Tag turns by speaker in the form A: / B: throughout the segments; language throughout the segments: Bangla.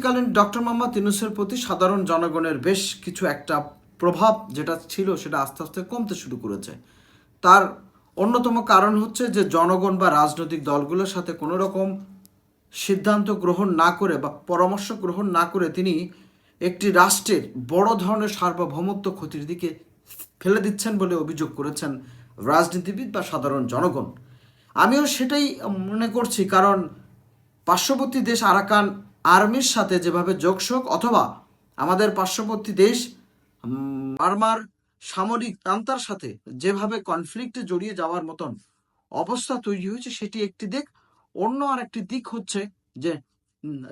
A: অন্তর্বর্তীকালীন ডক্টর মোহাম্মদ ইউনুসের প্রতি সাধারণ জনগণের বেশ কিছু একটা প্রভাব যেটা ছিল সেটা আস্তে আস্তে কমতে শুরু করেছে। তার অন্যতম কারণ হচ্ছে যে জনগণ বা রাজনৈতিক দলগুলোর সাথে কোনো রকম সিদ্ধান্ত গ্রহণ না করে বা পরামর্শ গ্রহণ না করে তিনি একটি রাষ্ট্রের বড় ধরনের সার্বভৌমত্ব ক্ষতির দিকে ফেলে দিচ্ছেন বলে অভিযোগ করেছেন রাজনীতিবিদ বা সাধারণ জনগণ। আমিও সেটাই মনে করছি, কারণ পার্শ্ববর্তী দেশ আরাকান আর্মির সাথে যেভাবে যোগসোগ অথবা আমাদের পার্শ্ববর্তী দেশ উম, মারমার সামরিক তান্তার সাথে যেভাবে কনফ্লিক্টে জড়িয়ে যাওয়ার মতন অবস্থা তৈরি হয়েছে সেটি একটি দিক। অন্য আর একটি দিক হচ্ছে যে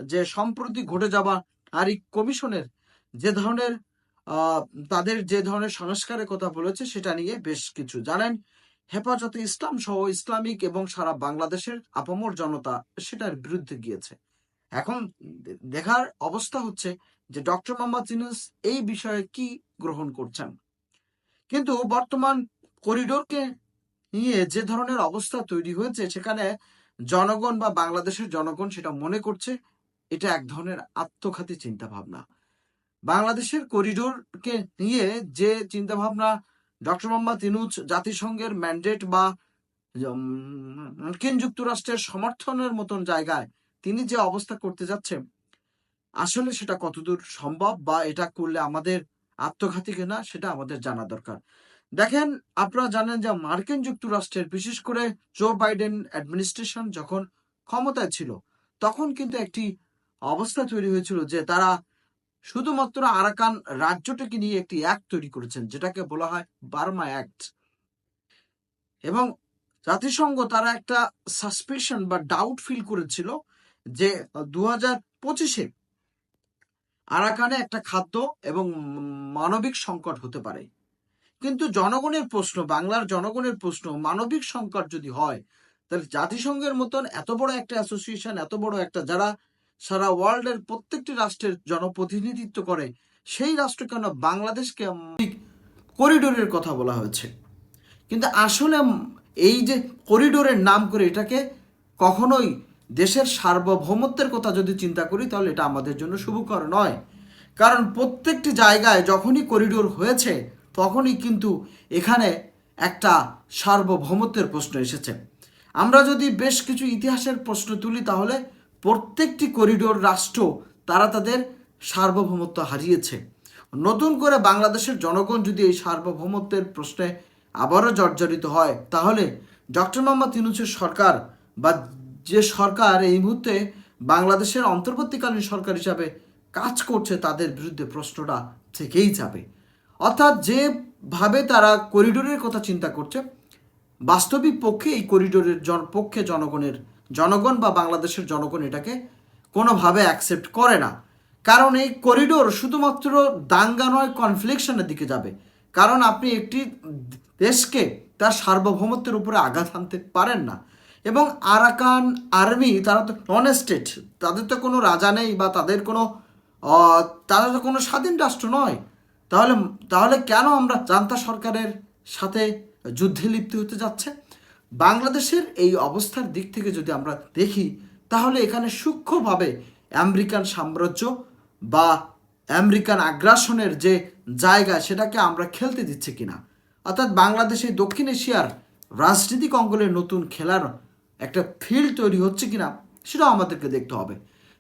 A: যে সম্প্রতি ঘটে যাওয়া নারী কমিশনের যে ধরনের তাদের যে ধরনের সংস্কারের কথা বলেছে সেটা নিয়ে বেশ কিছু জানেন। হেফাজতে ইসলাম সহ ইসলামিক এবং সারা বাংলাদেশের আপামর জনতা সেটার বিরুদ্ধে গিয়েছে। এখন দেখার অবস্থা হচ্ছে যে ডক্টর মোহাম্মদ ইউনূস এই বিষয়ে কি গ্রহণ করছেন। কিন্তু বর্তমান করিডোরকে নিয়ে যে ধরনের অবস্থা তৈরি হয়েছে, সেখানে জনগণ বা বাংলাদেশের জনগণ সেটা মনে করছে, এটা এক ধরনের আত্মঘাতী চিন্তা ভাবনা বাংলাদেশের করিডোরকে নিয়ে যে চিন্তা ভাবনা ডক্টর মোহাম্মদ ইনুজ জাতিসংঘের ম্যান্ডেট বা মার্কিন যুক্তরাষ্ট্রের সমর্থনের মতন জায়গায় তিনি যে অবস্থা করতে যাচ্ছেন, আসলে সেটা কতদূর সম্ভব বা এটা করলে আমাদের আত্মঘাতী কিনা সেটা আমাদের জানা দরকার। দেখেন, আপনারা জানেন যে মার্কিন যুক্তরাষ্ট্রের বিশেষ করে জো বাইডেন অ্যাডমিনিস্ট্রেশন যখন ক্ষমতায় ছিল, তখন কিন্তু একটি অবস্থা তৈরি হয়েছিল যে তারা শুধুমাত্র আরাকান রাজ্যটাকে নিয়ে একটি অ্যাক্ট তৈরি করেছেন, যেটাকে বলা হয় বার্মা অ্যাক্ট এবং জাতিসংঘ তারা একটা সাসপেশন বা ডাউট ফিল করেছিল যে দু হাজার পঁচিশে আরাকানে একটা খাদ্য এবং মানবিক সংকট হতে পারে। কিন্তু জনগণের প্রশ্ন, বাংলার জনগণের প্রশ্ন, মানবিক সংকট যদি হয়, তাহলে জাতিসংঘের মতন এত বড় একটা অ্যাসোসিয়েশন, এত বড় একটা যারা সারা ওয়ার্ল্ডের প্রত্যেকটি রাষ্ট্রের জনপ্রতিনিধিত্ব করে, সেই রাষ্ট্র কেন বাংলাদেশকে করিডোরের কথা বলা হয়েছে? কিন্তু আসলে এই যে করিডোরের নাম করে এটাকে কখনোই দেশের সার্বভৌমত্বের কথা যদি চিন্তা করি, তাহলে এটা আমাদের জন্য শুভকর নয়। কারণ প্রত্যেকটি জায়গায় যখনই করিডোর হয়েছে, তখনই কিন্তু এখানে একটা সার্বভৌমত্বের প্রশ্ন এসেছে। আমরা যদি বেশ কিছু ইতিহাসের প্রশ্ন তুলি, তাহলে প্রত্যেকটি করিডোর রাষ্ট্র, তারা তাদের সার্বভৌমত্ব হারিয়েছে। নতুন করে বাংলাদেশের জনগণ যদি এই সার্বভৌমত্বের প্রশ্নে আবারও জর্জরিত হয়, তাহলে ডক্টর মোহাম্মদ ইউনুসের সরকার বা যে সরকার এই মুহূর্তে বাংলাদেশের অন্তর্বর্তীকালীন সরকার হিসাবে কাজ করছে, তাদের বিরুদ্ধে প্রশ্নটা থেকেই যাবে। অর্থাৎ যেভাবে তারা করিডোরের কথা চিন্তা করছে, বাস্তবিক পক্ষে এই করিডোরের জন, পক্ষে জনগণের, জনগণ বা বাংলাদেশের জনগণ এটাকে কোনোভাবে অ্যাকসেপ্ট করে না। কারণ এই করিডোর শুধুমাত্র দাঙ্গা নয় কনফ্লিকশনের দিকে যাবে। কারণ আপনি একটি দেশকে তার সার্বভৌমত্বের উপরে আঘাত আনতে পারেন না। এবং আরাকান আর্মি, তারা তো নন স্টেট তাদের তো কোনো রাজা নেই বা তাদের কোনো তারা তো কোনো স্বাধীন রাষ্ট্র নয়। তাহলে তাহলে কেন আমরা জান্তা সরকারের সাথে যুদ্ধে লিপ্ত হতে যাচ্ছে? বাংলাদেশের এই অবস্থার দিক থেকে যদি আমরা দেখি, তাহলে এখানে সূক্ষ্মভাবে আমেরিকান সাম্রাজ্য বা আমেরিকান আগ্রাসনের যে জায়গা, সেটাকে আমরা খেলতে দিচ্ছে কিনা? অর্থাৎ বাংলাদেশে দক্ষিণ এশিয়ার রাজনীতিক অঙ্গলের নতুন খেলার একটা ফিল্ড তৈরি হচ্ছে কিনা সেটাও আমাদেরকে দেখতে হবে।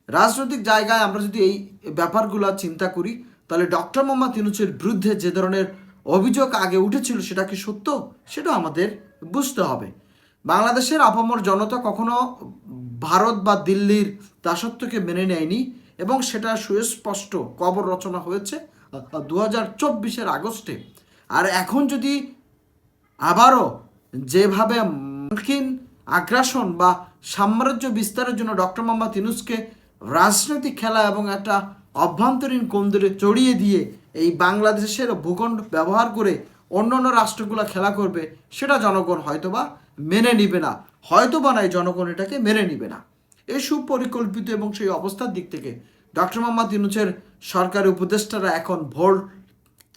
A: রাজনৈতিক জায়গায় আমরা যদি এই ব্যাপারগুলো চিন্তা করি, তাহলে ডক্টর মোহাম্মদ ইউনুসের বিরুদ্ধে যে ধরনের অভিযোগ আগে উঠেছিল সেটা কি সত্য? সেটাও আমাদের বুঝতে হবে। বাংলাদেশের আপামর জনতা কখনো ভারত বা দিল্লির দাসত্বকে মেনে নেয়নি এবং সেটা সুস্পষ্ট কবর রচনা হয়েছে দু হাজার চব্বিশের আগস্টে। আর এখন যদি আবারও যেভাবে মার্কিন আগ্রাসন বা সাম্রাজ্য বিস্তারের জন্য ডক্টর মোহাম্মদ ইউনুসকে রাজনৈতিক খেলা এবং একটা অভ্যন্তরীণ কন্দরে চড়িয়ে দিয়ে এই বাংলাদেশের ভূখণ্ড ব্যবহার করে অন্য অন্য রাষ্ট্রগুলো খেলা করবে, সেটা জনগণ হয়তোবা মেনে নিবে না। হয়তোবা নয় জনগণ এটাকে মেনে নিবে না। এই সুপরিকল্পিত এবং সেই অবস্থার দিক থেকে ডক্টর মোহাম্মদ ইউনুসের সরকারি উপদেষ্টারা এখন ভোল্ট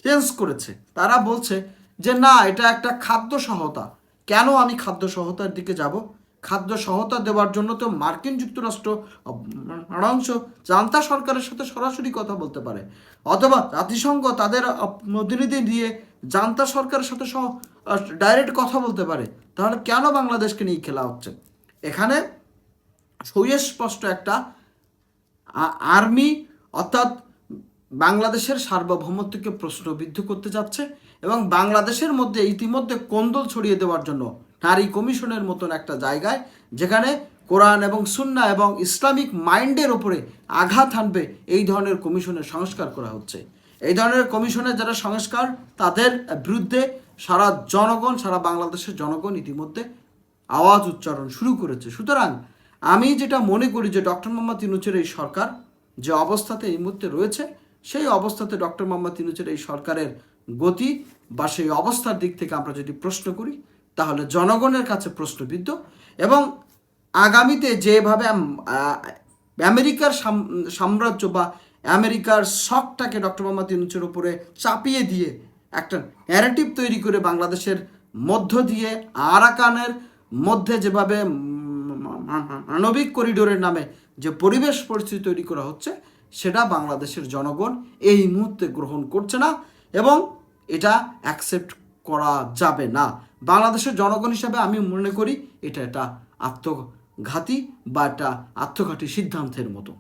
A: চেঞ্জ করেছে। তারা বলছে যে, না, এটা একটা খাদ্য সহায়তা। কেন আমি খাদ্য সহতার দিকে যাব? খাদ্য সহতা দেওয়ার জন্য তো মার্কিন যুক্তরাষ্ট্র অংশ জান্তা সরকারের সাথে সরাসরি কথা বলতে পারে। অথবা জাতিসংঘ তাদের প্রতিনিধি দিয়ে জান্তা সরকারের সাথে সহ ডাইরেক্ট কথা বলতে পারে। তাহলে কেন বাংলাদেশকে নিয়ে খেলা হচ্ছে? এখানে সুস্পষ্ট একটা আর্মি, অর্থাৎ বাংলাদেশের সার্বভৌমত্বকে প্রশ্নবিদ্ধ করতে যাচ্ছে এবং বাংলাদেশের মধ্যে ইতিমধ্যে কোন্দল ছড়িয়ে দেওয়ার জন্য নারী কমিশনের মতন একটা জায়গায় যেখানে কোরআন এবং সুন্না এবং ইসলামিক মাইন্ডের ওপরে আঘাত হানবে, এই ধরনের কমিশনের সংস্কার করা হচ্ছে। এই ধরনের কমিশনের যারা সংস্কার, তাদের বিরুদ্ধে সারা জনগণ, সারা বাংলাদেশের জনগণ ইতিমধ্যে আওয়াজ উচ্চারণ শুরু করেছে। সুতরাং আমি যেটা মনে করি যে ডক্টর মোহাম্মদ ইনুচের এই সরকার যে অবস্থাতে এই মুহূর্তে রয়েছে সেই অবস্থাতে ডক্টর মোহাম্মদ ইনুচের এই সরকারের গতি বা সেই অবস্থার দিক থেকে আমরা যদি প্রশ্ন করি, তাহলে জনগণের কাছে প্রশ্নবিদ্ধ এবং আগামীতে যেভাবে আমেরিকার সাম- সাম্রাজ্য বা আমেরিকার শখটাকে ডক্টর মোহাম্মদ ইউনুসের উপরে চাপিয়ে দিয়ে একটা ন্যারেটিভ তৈরি করে বাংলাদেশের মধ্য দিয়ে আরাকানের মধ্যে যেভাবে মানবিক করিডোরের নামে যে পরিবেশ পরিস্থিতি তৈরি করা হচ্ছে সেটা বাংলাদেশের জনগণ এই মুহূর্তে গ্রহণ করছে না এবং এটা অ্যাকসেপ্ট করা যাবে না। বাংলাদেশের জনগণ হিসাবে আমি মনে করি এটা একটা আত্মঘাতী বা এটা আত্মঘাতী সিদ্ধান্তের মতো।